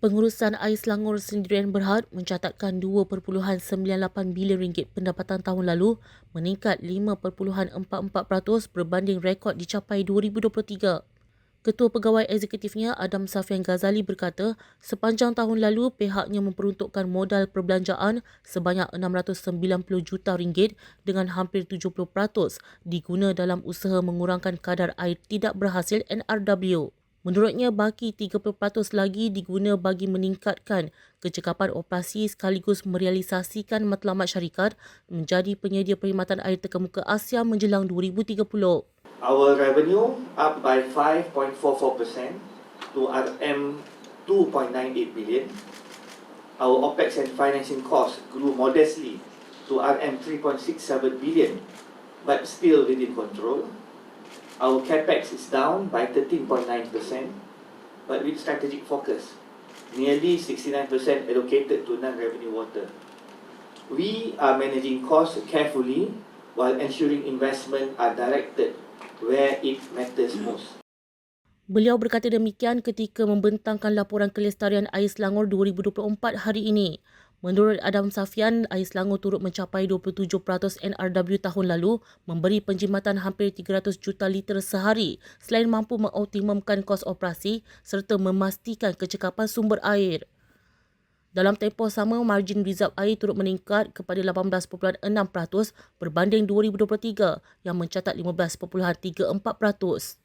Pengurusan Air Selangor sendirian Berhad mencatatkan 2.98 bilion ringgit pendapatan tahun lalu meningkat 5.44% berbanding rekod dicapai 2023. Ketua Pegawai Eksekutifnya Adam Safian Ghazali berkata, sepanjang tahun lalu pihaknya memperuntukkan modal perbelanjaan sebanyak 690 juta ringgit dengan hampir 70% diguna dalam usaha mengurangkan kadar air tidak berhasil NRW. Menurutnya, baki 30% lagi diguna bagi meningkatkan kecekapan operasi sekaligus merealisasikan matlamat syarikat menjadi penyedia perkhidmatan air terkemuka Asia menjelang 2030. Our revenue up by 5.44% to RM 2.98 billion. Our OPEX and financing costs grew modestly to RM 3.67 billion, but still within control. Our capex is down by 13.9%, but with strategic focus. Nearly 69% allocated to non-revenue water. We are managing costs carefully while ensuring investment are directed where it matters most. Beliau berkata demikian ketika membentangkan laporan kelestarian air Selangor 2024 hari ini. Menurut Adam Safian, air Selangor turut mencapai 27% NRW tahun lalu, memberi penjimatan hampir 300 juta liter sehari selain mampu mengoptimumkan kos operasi serta memastikan kecekapan sumber air. Dalam tempoh sama, margin reserve air turut meningkat kepada 18.6% berbanding 2023 yang mencatat 15.34%.